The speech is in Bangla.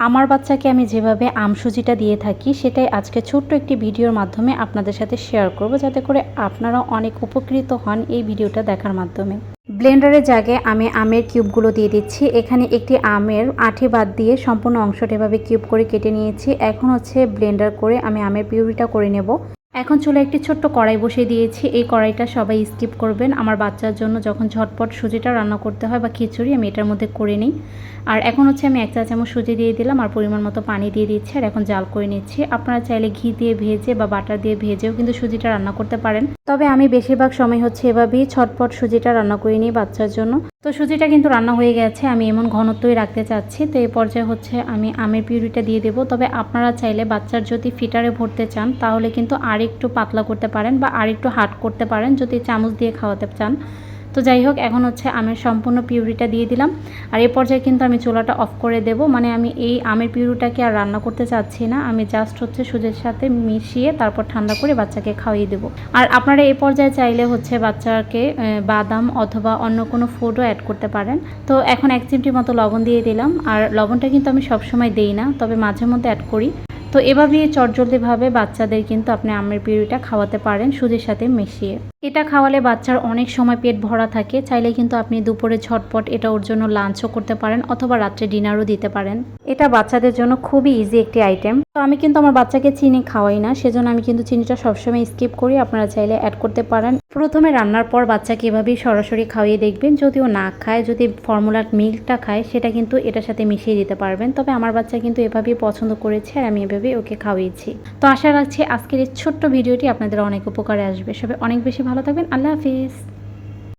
আমার বাচ্চাকে আমি যেভাবে আমসুজিটা দিয়ে থাকি, সেটাই আজকে ছোট্ট একটি ভিডিওর মাধ্যমে আপনাদের সাথে শেয়ার করব, যাতে করে আপনারা অনেক উপকৃত হন এই ভিডিওটা দেখার মাধ্যমে। ব্লেন্ডারের জায়গায় আমি আমের কিউবগুলো দিয়ে দিচ্ছি। এখানে একটি আমের আঠে বাদ দিয়ে সম্পূর্ণ অংশটা এভাবে কিউব করে কেটে নিয়েছি। এখন হচ্ছে ব্লেন্ডার করে আমি আমের পিউরিটা করে নেব। এখন চলে একটি ছোট্ট কড়াই বসিয়ে দিয়েছি। এই কড়াইটা সবাই স্কিপ করবেন। আমার বাচ্চার জন্য যখন ঝটপট সুজিটা রান্না করতে হয় বা খিচুড়ি, আমি এটার মধ্যে করে নিই। আর এখন হচ্ছে আমি এক চা চামচ সুজি দিয়ে দিলাম আর পরিমাণ মতো পানি দিয়ে দিচ্ছি আর এখন জাল করে নিচ্ছি। আপনারা চাইলে ঘি দিয়ে ভেজে বা বাটার দিয়ে ভেজেও কিন্তু সুজিটা রান্না করতে পারেন। তবে আমি বেশিরভাগ সময় হচ্ছে এভাবেই ছটপট সুজিটা রান্না করে নিই বাচ্চার জন্য। তো সুজিটা কিন্তু রান্না হয়ে গেছে, আমি এমন ঘনত্বই রাখতে চাচ্ছি। তো এই পর্যায়ে হচ্ছে আমি আমের পিউরিটা দিয়ে দেব। তবে আপনারা চাইলে বাচ্চার যদি ফিটারে ভরতে চান, তাহলে কিন্তু আরেকটু পাতলা করতে পারেন বা আরেকটু হাট করতে পারেন যদি চামচ দিয়ে খাওয়াতে চান। তো যাই হোক, এখন হচ্ছে আমের সম্পূর্ণ পিউরিটা দিয়ে দিলাম। আর এ পর্যায়ে কিন্তু আমি চুলাটা অফ করে দেব। মানে আমি এই আমের পিউরিটাকে আর রান্না করতে চাচ্ছি না। আমি জাস্ট হচ্ছে সুজির সাথে মিশিয়ে তারপর ঠান্ডা করে বাচ্চাকে খাওয়িয়ে দেবো। আর আপনারা এ পর্যায়ে চাইলে হচ্ছে বাচ্চাকে বাদাম অথবা অন্য কোনো ফুডও অ্যাড করতে পারেন। তো এখন এক চিমটি মতো লবণ দিয়ে দিলাম। আর লবণটা কিন্তু আমি সবসময় দেই না, তবে মাঝে মধ্যে অ্যাড করি। তো এভাবেই চটজলদিভাবে বাচ্চাদের কিন্তু আপনি আমের পিউরিটা খাওয়াতে পারেন সুজির সাথে মিশিয়ে। এটা খাওয়ালে বাচ্চার অনেক সময় পেট ভরা থাকে, চাইলে কিন্তু আপনি দুপুরে ঝটপট এটা ওর জন্য লাঞ্চও করতে পারেন অথবা রাত্রে ডিনারও দিতে পারেন। এটা বাচ্চাদের জন্য খুবই ইজি একটি আইটেম তো আমি কিন্তু আমার বাচ্চাকে চিনি খাওয়াই না, সেজন্য আমি কিন্তু চিনিটা সবসময় স্কিপ করি। আপনারা চাইলে অ্যাড করতে পারেন। প্রথমে রান্নার পর বাচ্চাকে এভাবেই সরাসরি খাওয়িয়ে দেখবেন। যদিও না খায়, যদি ফর্মুলার মিল্কটা খায়, সেটা কিন্তু এটার সাথে মিশিয়ে দিতে পারবেন। তবে আমার বাচ্চা কিন্তু এভাবেই পছন্দ করেছে আর আমি এভাবেই ওকে খাওয়িয়েছি তো আশা রাখছি আজকের এই ছোট্ট ভিডিওটি আপনাদের অনেক উপকারে আসবে। সবাই অনেক বেশি ভালো থাকবেন। আল্লাহ হাফিজ।